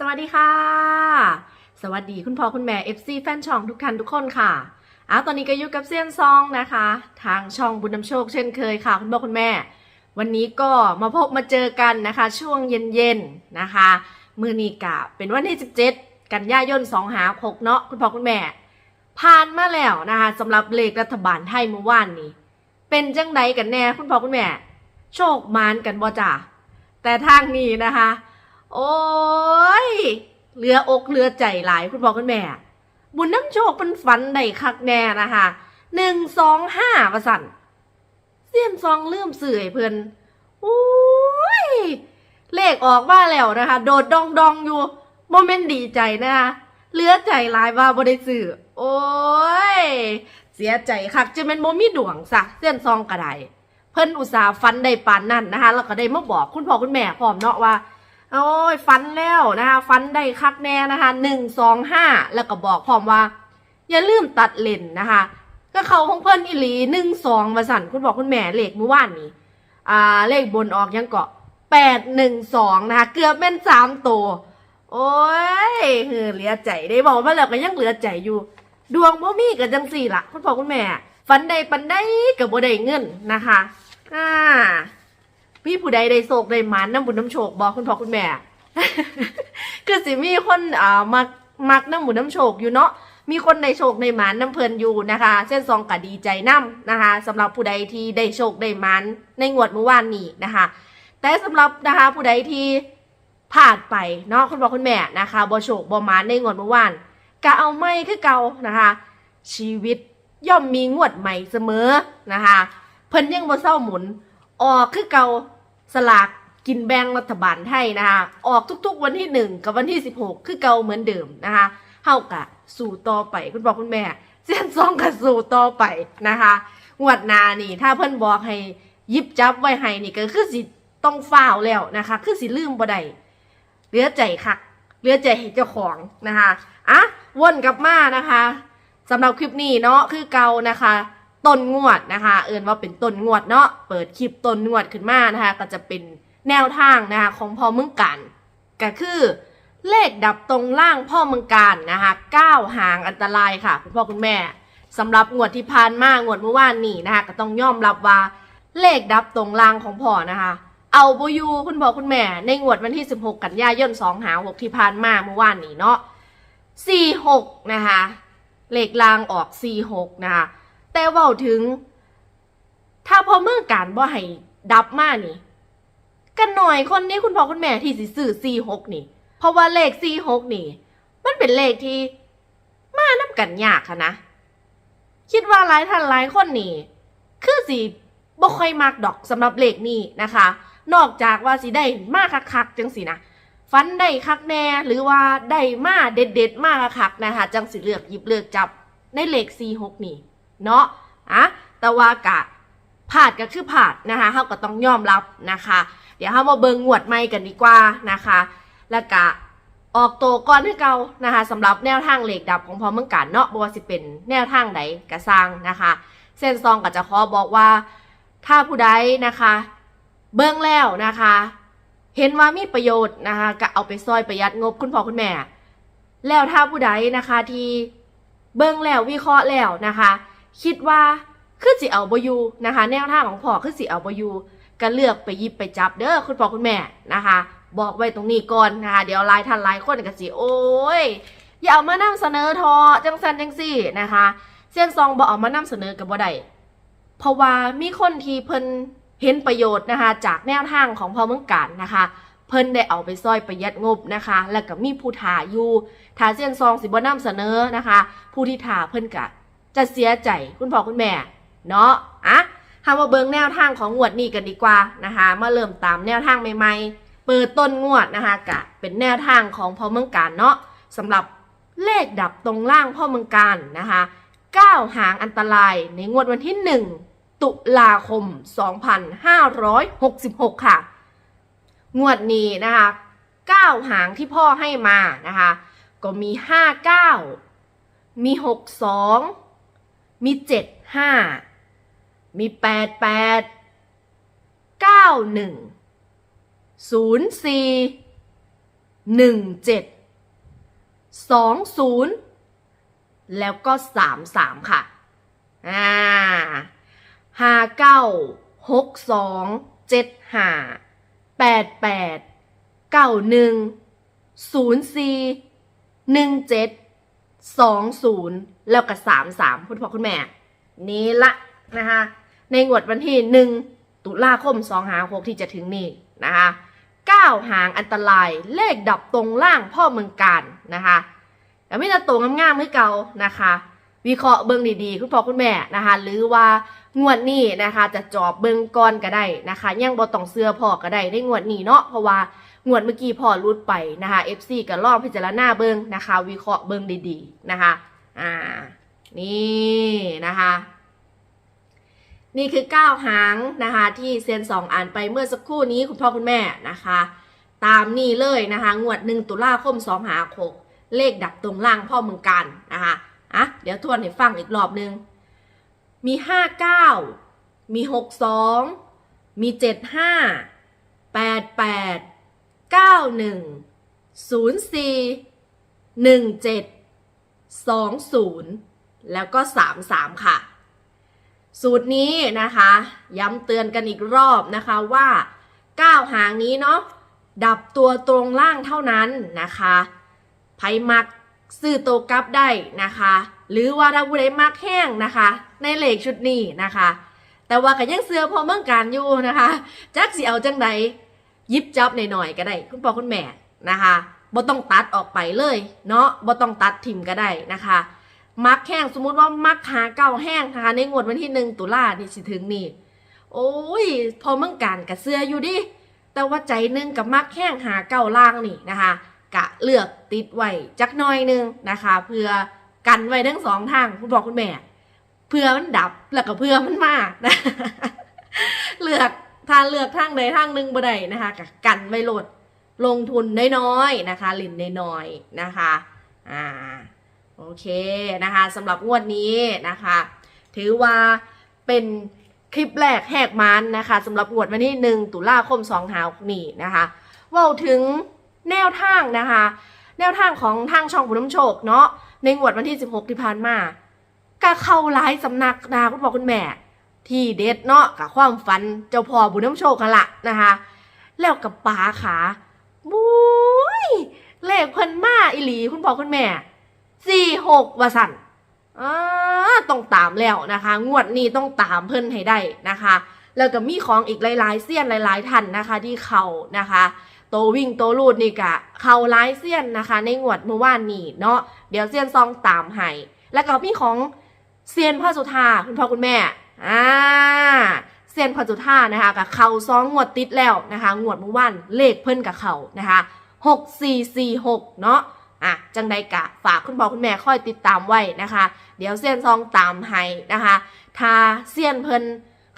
สวัสดีค่ะ สวัสดีคุณพ่อคุณแม่ FC แฟนช่องทุกท่านทุกคนค่ะอ้าวตอนนี้ก็อยู่กับเซียนซองนะคะ ทางช่องบุญนำโชคเช่นเคยค่ะ คุณพ่อคุณแม่ วันนี้ก็มาพบมาเจอกันนะคะ ช่วงเย็นๆนะคะ มือนีกะเป็นวันที่ 17 กันยายน2หาคกเนาะคุณพ่อคุณแม่ ผ่านมาแล้วนะคะสำหรับเลขรัฐบาลไทยเมื่อวานนี้ เป็นจังไดกันแน่คุณพ่อคุณแม่ โชคมานกันบ่จ้ะแต่ทางนี้นะคะ โอ้ยเหลืออกเหลือใจหลายคุณพ่อคุณแม่ บุญน้ำโชคเป็นฝันได้คักแน่นะคะหนึ่งสองห้าประสันเสี้ยมซองเลื่อมเสื่อเพื่อนโอ้ยเลขออกมาแล้วนะคะ โดดดองดองอยู่โมเมนต์ดีใจนะคะเหลือใจหลายว่าบได้ซื้อโอ้ย เสียใจคักจะเป็นโมมีดวงสักเส้นซองกระไดเพิ่นอุตสาห์ฟันได้ปานนั่นนะคะ แล้วก็ได้มาบอกคุณพ่อคุณแม่พร้อมเนาะว่า โอ้ยฟันแล้วนะคะฟันได้คักแน่นะคะหนึ่งสองห้าแล้วก็บอกพร้อมว่า อย่าลืมตัดเลนนะคะ ก็เขาของเพิ่นอีลีหนึ่งสองมาสั่นคุณบอกคุณแม่เลขเมื่อวานนี้อ่าเลขบนออกยังเกาะแปดหนึ่งสองนะคะ เกือบเป็นสามตัวโอ้ยเฮ้อเหลือใจได้บอกมาแล้วก็ยังเหลือใจอยู่ ดวงบ่มีกับจังสี่ละคุณพ่อคุณแม่ฟันใดปันได้กับบ่ได้เงินนะคะ อ่า พี่ผู้ใดได้โศกได้หมานน้ำบุญน้ำโชคบอกคุณพ่อคุณแม่ คือสิมีคนอ่ามักมักน้ำบุญน้ำโชคอยู่เนาะมีคนได้โชคได้หมานน้ำเพลินอยู่นะคะ เส้นซองกะดีใจน้ำนะคะสำหรับผู้ใดที่ได้โชคได้หมานในงวดเมื่อวานนี้นะคะ แต่สำหรับนะคะผู้ใดที่พลาดไปเนาะคุณพ่อคุณแม่นะคะบ่โชคบ่หมานในงวดเมื่อวานกะเอาไม่คือเก่านะคะ ชีวิตย่อมมีงวดใหม่เสมอนะคะ เพิ่นยังบ่เศร้าหมุนออกคือเก่า สลากกินแบ่งรัฐบาลไทยนะคะออกทุกๆวันที่หนึ่งกับวันที่สิบหกคือเก่าเหมือนเดิมนะคะเฮากะสู่ต่อไปคุณพ่อคุณแม่เส้นซองกับสู่ต่อไปนะคะงวดนานี่ ถ้าเพิ่นบอกให้ยิบจับไว้ให้นี่ก็คือสิต้องฝ้าวแล้วนะคะ คือสิลืมบ่ได้เหลือใจคักเหลือใจเจ้าของนะคะอะวนกลับมานะคะสำหรับคลิปนี้เนาะคือเก่านะคะ ต้นงวดนะคะ เอินว่าเป็นต้นงวดเนาะเปิดคลิปต้นงวดขึ้นมานะคะ ก็จะเป็นแนวทางนะคะของพ่อเมืองกันก็คือเลขดับตรงล่างพ่อเมืองการนะคะก้าวหางอันตรายค่ะคุณพ่อคุณแม่สำหรับงวดที่ผ่านมางวดเมื่อวานนี้นะคะ ก็ต้องยอมรับว่าเลขดับตรงล่างของพ่อนะคะ เอาบยูคุณพ่อคุณแม่ ในงวดวันที่ 16 กันยายน2หา6ที่ผ่านมาเมื่อวานนี้เนาะ46นะคะเลขล่างออก46นะคะ แต่เว่าถึง ถ้าพอเมื่อการบ่ให้ดับมานี่กันหน่อยคนนี้คุณพ่อคุณแม่ที่สิซื้อสี่หกนี่ เพราะว่าเลขสี่หกนี่ มันเป็นเลขที่มาน้ำกันยากค่ะนะ คิดว่าหลายท่านหลายคนนี่ คือสิบ่ค่อยมักดอกสำหรับเลขนี้นะคะ นอกจากว่าสิได้มากคักๆจังสินะฟันได้คักแน่หรือว่าได้มาเด็ดๆมากคักนะคะ จังสิเลือกหยิบเลือกจับในเลขสี่หกนี่ เนาะอะแต่ว่ากะผาดก็คือผาดนะคะเขาก็ต้องยอมรับนะคะ เดี๋ยวเรามาเบิงงวดใหม่กันดีกว่านะคะ แล้วก็ออกโตก่อนให้เก่านะคะสำหรับแนวทางเหล็กดับของพอเมืองกันเนาะบ่ว่าสิเป็นแนวทางใดกระสร้างนะคะ เส้นซองก็จะขอบอกว่าถ้าผู้ใดนะคะ เบิ่งแล้วนะคะ เห็นว่ามีประโยชน์นะคะก็เอาไปซอยประหยัดงบคุณพ่อคุณแม่ แล้วถ้าผู้ใดนะคะที่เบิ่งแล้ววิเคราะห์แล้วนะคะ คิดว่าคือสิเอาบอยูนะคะ แนวทางของพ่อคือสิเอาบอยูก็เลือกไปยิบไปจับเด้อคุณพ่อคุณแม่นะคะ บอกไว้ตรงนี้ก่อนนะคะเดี๋ยวลายท่านลายคนก็สิโอ้ยอย่าเอามานำเสนอทอจังสันจังสี่นะคะ เส้นซองบ่เอามานำเสนอกับบ่ได้เพราะว่ามีคนที่เพิ่นเห็นประโยชน์นะคะ จากแนวทางของพ่อเมืองการนะคะเพิ่นได้เอาไปซอยประหยัดงบนะคะ แล้วก็มีผู้ถ่าอยู่ถ่าเส้นซองสิบ่นำเสนอนะคะ ผู้ที่ถ่าเพิ่นกะ จะเสียใจคุณพ่อคุณแม่เนาะอะทำมาเบิงแนวทางของงวดนี้กันดีกว่านะคะมาเริ่มตามแนวทางใหม่ๆ เปิดต้นงวดนะคะกะเป็นแนวทางของพ่อเมืองการเนาะสำหรับเลขดับตรงล่างพ่อเมืองการนะคะ9หางอันตรายในงวดวันที่ 1 ตุลาคม 2566 ค่ะ งวดนี้นะคะ 9 หางที่พ่อให้มานะคะ ก็มี 59 มี 62 มีเจ็ดห้ามีแปดแปดเก้าหนึ่งศูนย์สี่หนึ่งเจ็ดสองศูนย์แล้วก็สามสามค่ะ อ่าห้าเก้าหกสองเจ็ดห้าแปดแปดเก้าหนึ่งศูนย์สี่หนึ่งเจ็ดสองศูนย์ แล้วก็สามสามคุณพ่อคุณแม่ นี่ละนะคะในงวดวันที่หนึ่งตุลาคมสองหาหกที่จะถึงนี่นะคะเก้าหางอันตรายเลขดับตรงล่างพ่อเมืองการนะคะแต่ไม่จะตรงงามๆให้เก่านะคะ วิเคราะห์เบิ่งดีๆ คุณพ่อคุณแม่นะคะ หรือว่างวดนี้นะคะ จะจอบเบิ่งก่อนก็ได้นะคะยังบ่ต้องเสื้อพ่อก็ได้ในงวดนี้เนาะเพราะว่างวดเมื่อกี้พ่อรุดไปนะคะ FC ก็ลองพิจารณาเบิ่งนะคะ วิเคราะห์เบิ่งดีๆนะคะ อ่า นี่นะคะ นี่คือ 9 หางนะคะ ที่เซียนสองอ่านไปเมื่อสักครู่นี้คุณพ่อคุณแม่นะคะ ตามนี่เลยนะคะ งวด 1 ตุลาคม2หาคกเลขดับตรงล่างพ่อเมืองกันนะคะอะเดี๋ยวทวนให้ฟังอีกรอบนึง มี 59 มี 62 มี 75 88 91 04 17 20 แล้วก็ 33 ค่ะ สูตรนี้นะคะ ย้ำเตือนกันอีกรอบนะคะว่า 9 หางนี้เนาะดับตัวตรงล่างเท่านั้นนะคะไพมักซื้อโตกับได้นะคะ หรือว่าถ้าผู้ใดมักแห้งนะคะ ในเหลขชุดนี้นะคะ แต่ว่าก็ยังเสือพอเมืองการอยู่นะคะ จักสิเอาจังใดยิบจับหน่อยๆก็ได้ คุณพ่อคุณแม่นะคะ บ่ต้องตัดออกไปเลย เนาะบ่ต้องตัดทิมก็ได้นะคะมักแห้งสมมุติว่ามักหาเก้าแห้งนะคะในงวดวันที่หนึ่งตุลานี่สิถึงนี่ โอ้ย พอเมืองการกับเสื้ออยู่ดิแต่ว่าใจนึงกับมักแห้งหาเก้าล่างนี่นะคะ กะเลือกติดไว้จักหน้อยหนึงนะคะ เพื่อกันไว้ทั้งสองทางคุณบอกคุณแม่ เพื่อมันดับแล้วก็เพื่อมันมานะเลือกถ้าเลือกทางใดทางหนึ่งบ่ได้นะคะกะกันไว้โหลด ลงทุนน้อยๆนะคะหลินน้อยๆนะคะอ่าโอเคนะคะสำหรับงวดนี้นะคะ ถือว่าเป็นคลิปแรกแหกมันนะคะสำหรับงวดวันที่หนึ่งตุลาคมสองหาวนี่นะคะว่าถึงแนวทางนะคะ แนวทางของทางช่องผู้น้ำโชคเนาะในงวดวันที่ 16 ที่ผ่านมาก็เข้าหลายสำนักนะคุณพ่อคุณแม่ ที่เด็ดเนาะกับความฝันเจ้าพ่อบุญน้ำโชคกันละนะคะ แล้วกับป๋าขา บุ้ยเลขเพิ่นมาอิหลีคุณพ่อคุณแม่สี่หกวสันอ่าต้องตามแล้วนะคะ งวดนี้ต้องตามเพิ่นให้ได้นะคะ แล้วก็มีของอีกหลายๆเสี้ยนหลายๆท่านนะคะ ที่เขานะคะโตวิ่งโตลูดนี่กะเขาหลายเสี้ยนนะคะ ในงวดเมื่อวานนี้เนาะเดี๋ยวเสี้ยนซองตามให้แล้วก็มีของเซียนพ่อสุธาคุณพ่อคุณแม่อ่า เซียนพ่อสุธานะคะกับเขาซองงวดติดแล้วนะคะงวดเมื่อวานเลขเพิ่นกับเขานะคะหกสี่สี่หกเนาะอะจังใดกะฝากคุณพ่อคุณแม่คอยติดตามไว้นะคะ เดี๋ยวเซียนซองตามให้นะคะถ้าเซียนเพิ่น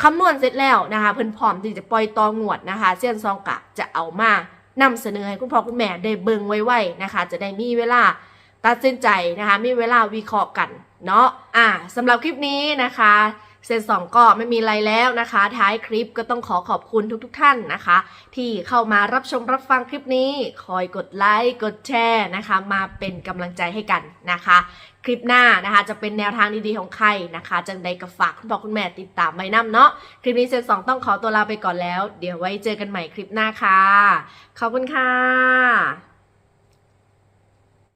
คำนวณเสร็จแล้วนะคะเพิ่นพร้อมที่จะปล่อยตองวดนะคะเซียนซองกะจะเอามานำเสนอให้คุณพ่อคุณแม่ได้เบิ่งไว้ๆนะคะ จะได้มีเวลาตัดสินใจนะคะมีเวลาวิเคราะห์กันเนาะอะสำหรับคลิปนี้นะคะ เซนสองก็ไม่มีอะไรแล้วนะคะ ท้ายคลิปก็ต้องขอขอบคุณทุกๆทท่านนะคะ ที่เข้ามารับชมรับฟังคลิปนี้ คอยกดไลค์กดแชร์นะคะ มาเป็นกำลังใจให้กันนะคะ คลิปหน้านะคะจะเป็นแนวทางดีๆของใครนะคะ จังใดก็ฝากคุณพ่อคุณแม่ติดตามไว้นํเนาะคลิปนี้เซนสองต้องขอตัวลาไปก่อนแล้ว เดี๋ยวไว้เจอกันใหม่คลิปหน้าค่ะ ขอบคุณค่ะ